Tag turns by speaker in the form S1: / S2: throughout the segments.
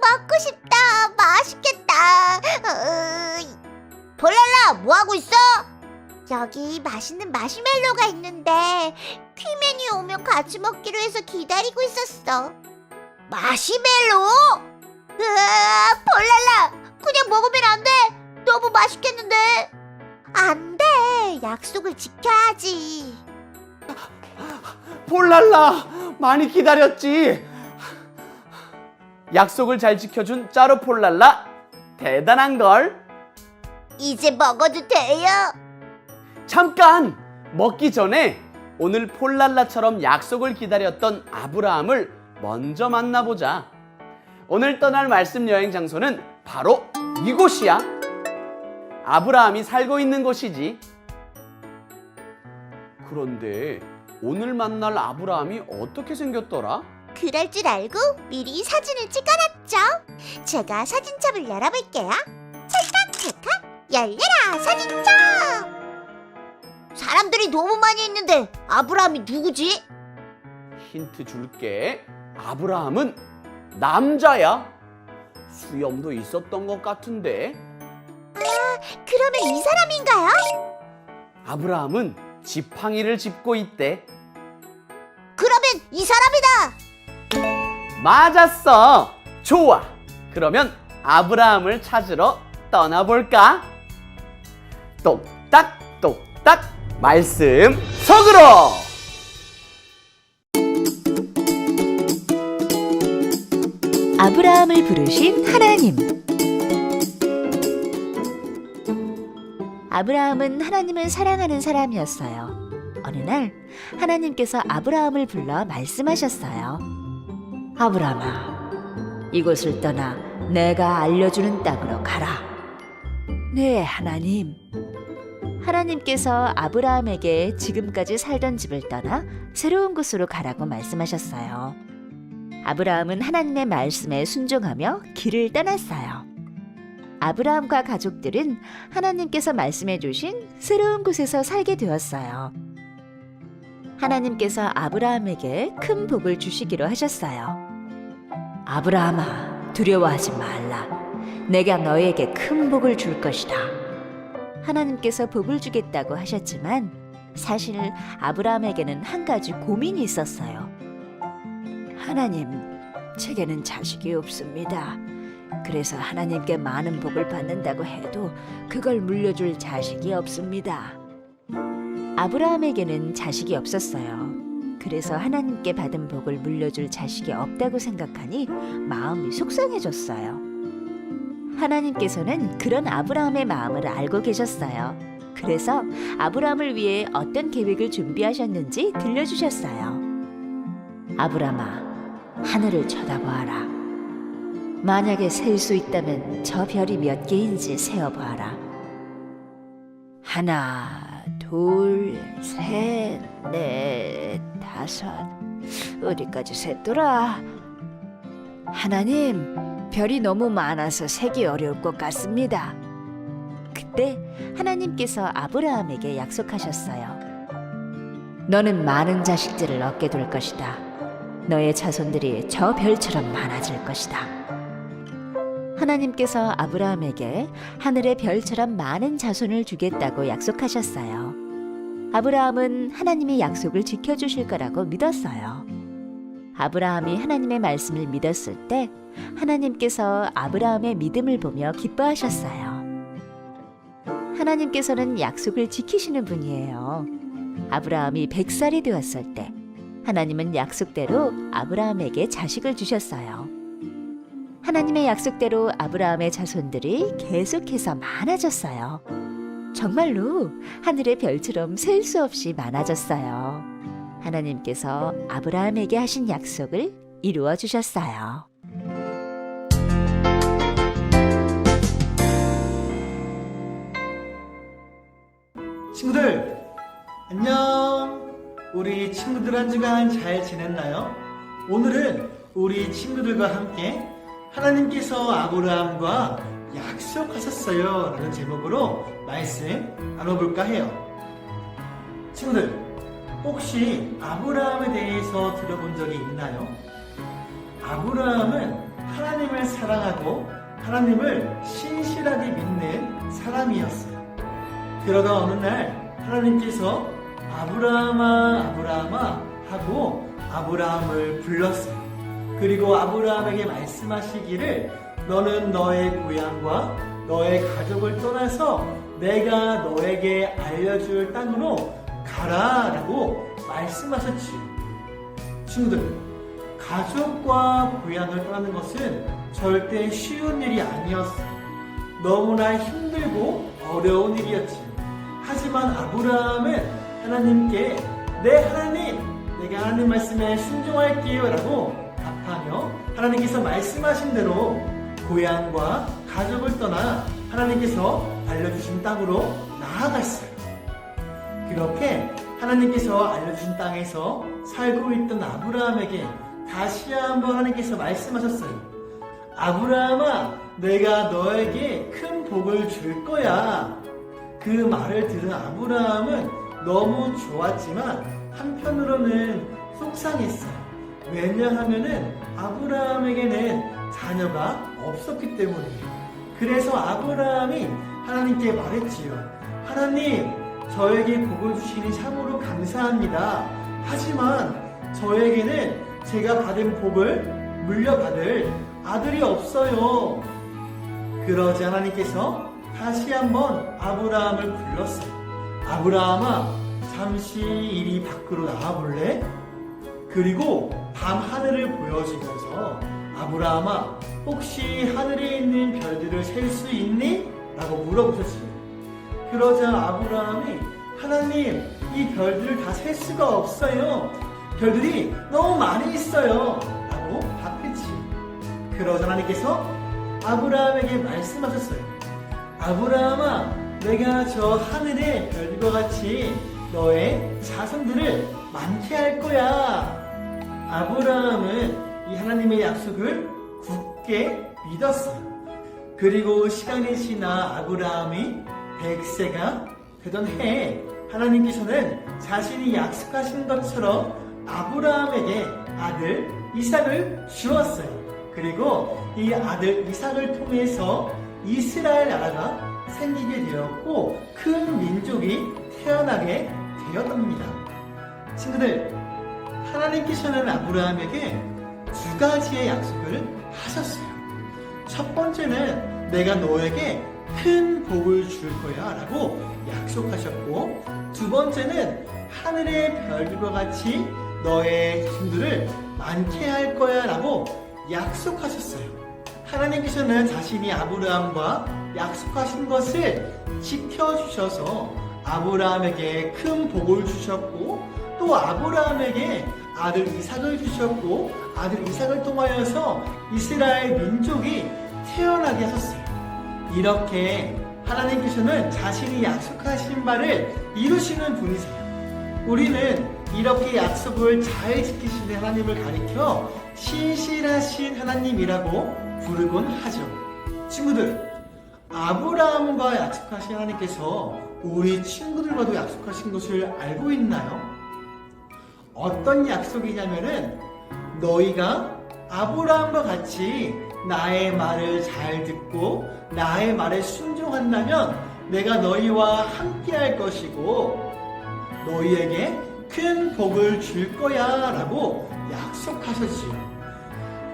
S1: 먹고 싶다. 맛있겠다. 어... 폴랄라, 뭐 하고 있어? 여기 맛있는 마시멜로가 있는데 퀴맨이 오면 같이 먹기로 해서 기다리고 있었어. 마시멜로? 으아, 폴랄라, 그냥 먹으면 안 돼. 너무 맛있겠는데. 안 돼. 약속을 지켜야지.
S2: 폴랄라 많이 기다렸지 약속을 잘 지켜준 짜루 폴랄라. 대단한 걸.
S1: 이제 먹어도 돼요?
S2: 잠깐! 먹기 전에 오늘 폴랄라처럼 약속을 기다렸던 아브라함을 먼저 만나보자. 오늘 떠날 말씀 여행 장소는 바로 이곳이야. 아브라함이 살고 있는 곳이지. 그런데 오늘 만날 아브라함이 어떻게 생겼더라?
S1: 그럴 줄 알고 미리 사진을 찍어놨죠. 제가 사진첩을 열어볼게요. 찰칵 찰칵 열려라 사진첩. 사람들이 너무 많이 있는데 아브라함이 누구지?
S2: 힌트 줄게. 아브라함은 남자야. 수염도 있었던 것 같은데.
S1: 그러면 이 사람인가요?
S2: 아브라함은 지팡이를 짚고 있대.
S1: 그러면 이 사람이다.
S2: 맞았어. 좋아. 그러면 아브라함을 찾으러 떠나볼까? 똑딱 똑딱 말씀 속으로.
S3: 아브라함을 부르신 하나님. 아브라함은 하나님을 사랑하는 사람이었어요. 어느 날 하나님께서 아브라함을 불러 말씀하셨어요. 아브라함아, 이곳을 떠나 내가 알려주는 땅으로 가라. 네, 하나님. 하나님께서 아브라함에게 지금까지 살던 집을 떠나 새로운 곳으로 가라고 말씀하셨어요. 아브라함은 하나님의 말씀에 순종하며 길을 떠났어요. 아브라함과 가족들은 하나님께서 말씀해 주신 새로운 곳에서 살게 되었어요. 하나님께서 아브라함에게 큰 복을 주시기로 하셨어요. 아브라함아, 두려워하지 말라. 내가 너에게 큰 복을 줄 것이다. 하나님께서 복을 주겠다고 하셨지만 사실 아브라함에게는 한 가지 고민이 있었어요. 하나님, 제게는 자식이 없습니다. 그래서 하나님께 많은 복을 받는다고 해도 그걸 물려줄 자식이 없습니다. 아브라함에게는 자식이 없었어요. 그래서 하나님께 받은 복을 물려줄 자식이 없다고 생각하니 마음이 속상해졌어요. 하나님께서는 그런 아브라함의 마음을 알고 계셨어요. 그래서 아브라함을 위해 어떤 계획을 준비하셨는지 들려주셨어요. 아브라함아, 하늘을 쳐다보아라. 만약에 셀 수 있다면 저 별이 몇 개인지 세어보아라. 하나, 둘, 셋, 넷, 다섯. 어디까지 셌더라? 하나님, 별이 너무 많아서 세기 어려울 것 같습니다. 그때 하나님께서 아브라함에게 약속하셨어요. 너는 많은 자식들을 얻게 될 것이다. 너의 자손들이 저 별처럼 많아질 것이다. 하나님께서 아브라함에게 하늘의 별처럼 많은 자손을 주겠다고 약속하셨어요. 아브라함은 하나님의 약속을 지켜주실 거라고 믿었어요. 아브라함이 하나님의 말씀을 믿었을 때 하나님께서 아브라함의 믿음을 보며 기뻐하셨어요. 하나님께서는 약속을 지키시는 분이에요. 아브라함이 100살이 되었을 때 하나님은 약속대로 아브라함에게 자식을 주셨어요. 하나님의 약속대로 아브라함의 자손들이 계속해서 많아졌어요. 정말로 하늘의 별처럼 셀 수 없이 많아졌어요. 하나님께서 아브라함에게 하신 약속을 이루어 주셨어요.
S4: 친구들 안녕 우리 친구들 한 주간 잘 지냈나요? 오늘은 우리 친구들과 함께 하나님께서 아브라함과 약속하셨어요 라는 제목으로 말씀 나눠볼까 해요 친구들 혹시 아브라함에 대해서 들어본 적이 있나요? 아브라함은 하나님을 사랑하고 하나님을 신실하게 믿는 사람이었어요. 그러다 어느 날 하나님께서 아브라함아 아브라함아 하고 아브라함을 불렀어요. 그리고 아브라함에게 말씀하시기를 너는 너의 고향과 너의 가족을 떠나서 내가 너에게 알려줄 땅으로 가라 라고 말씀하셨지요. 친구들, 가족과 고향을 떠나는 것은 절대 쉬운 일이 아니었어요. 너무나 힘들고 어려운 일이었지요. 하지만 아브라함은 하나님께 네 하나님 내가 하나님 말씀에 순종할게요 라고 답하며 하나님께서 말씀하신 대로 고향과 가족을 떠나 하나님께서 알려주신 땅으로 나아갔어요. 그렇게 하나님께서 알려주신 땅에서 살고 있던 아브라함에게 다시 한번 하나님께서 말씀하셨어요. 아브라함아, 내가 너에게 큰 복을 줄 거야. 그 말을 들은 아브라함은 너무 좋았지만 한편으로는 속상했어요. 왜냐하면은 아브라함에게는 자녀가 없었기 때문이에요. 그래서 아브라함이 하나님께 말했지요. 하나님, 저에게 복을 주시니 참으로 감사합니다. 하지만 저에게는 제가 받은 복을 물려받을 아들이 없어요. 그러자 하나님께서 다시 한번 아브라함을 불렀어요. 아브라함아, 잠시 이리 밖으로 나와볼래? 그리고 밤 하늘을 보여주면서 아브라함아, 혹시 하늘에 있는 별들을 셀 수 있니? 라고 물어보셨어요. 그러자 아브라함이 하나님, 이 별들을 다 셀 수가 없어요. 별들이 너무 많이 있어요. 라고 답했지. 그러자 하나님께서 아브라함에게 말씀하셨어요. 아브라함아, 내가 저 하늘의 별들과 같이 너의 자손들을 많게 할 거야. 아브라함은 이 하나님의 약속을 굳게 믿었어요. 그리고 시간이 지나 아브라함이 100세가 되던 해에 하나님께서는 자신이 약속하신 것처럼 아브라함에게 아들 이삭을 주었어요. 그리고 이 아들 이삭을 통해서 이스라엘 나라가 생기게 되었고 큰 민족이 태어나게 되었답니다. 친구들, 하나님께서는 아브라함에게 두 가지의 약속을 하셨어요. 첫 번째는 내가 너에게 큰 복을 줄 거야 라고 약속하셨고 두 번째는 하늘의 별들과 같이 너의 자손들을 많게 할 거야 라고 약속하셨어요. 하나님께서는 자신이 아브라함과 약속하신 것을 지켜주셔서 아브라함에게 큰 복을 주셨고 또 아브라함에게 아들 이삭을 주셨고 아들 이삭을 통하여서 이스라엘 민족이 태어나게 하셨어요. 이렇게 하나님께서는 자신이 약속하신 바를 이루시는 분이세요. 우리는 이렇게 약속을 잘 지키시는 하나님을 가리켜 신실하신 하나님이라고 부르곤 하죠. 친구들, 아브라함과 약속하신 하나님께서 우리 친구들과도 약속하신 것을 알고 있나요? 어떤 약속이냐면은 너희가 아브라함과 같이 나의 말을 잘 듣고 나의 말에 순종한다면 내가 너희와 함께 할 것이고 너희에게 큰 복을 줄 거야 라고 약속하셨지요.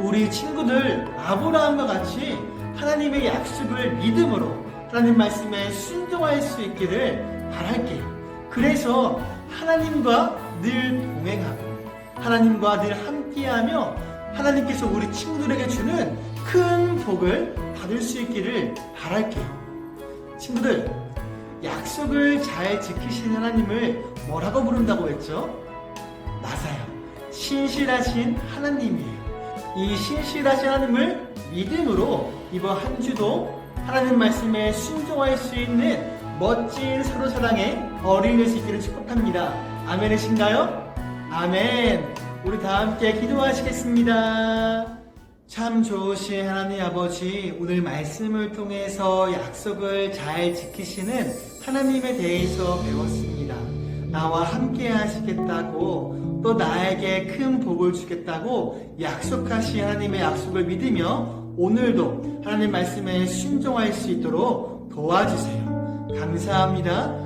S4: 우리 친구들 아브라함과 같이 하나님의 약속을 믿음으로 하나님 말씀에 순종할 수 있기를 바랄게요. 그래서 하나님과 늘 동행하고 하나님과 늘 함께하며 하나님께서 우리 친구들에게 주는 큰 복을 받을 수 있기를 바랄게요. 친구들, 약속을 잘 지키신 하나님을 뭐라고 부른다고 했죠? 맞아요. 신실하신 하나님이에요. 이 신실하신 하나님을 믿음으로 이번 한 주도 하나님 말씀에 순종할 수 있는 멋진 서로 사랑의 어린이 될수 있기를 축복합니다. 아멘이신가요? 아멘. 우리 다 함께 기도하시겠습니다. 참 좋으신 하나님 아버지, 오늘 말씀을 통해서 약속을 잘 지키시는 하나님에 대해서 배웠습니다. 나와 함께 하시겠다고 또 나에게 큰 복을 주겠다고 약속하신 하나님의 약속을 믿으며 오늘도 하나님 말씀에 순종할 수 있도록 도와주세요. 감사합니다.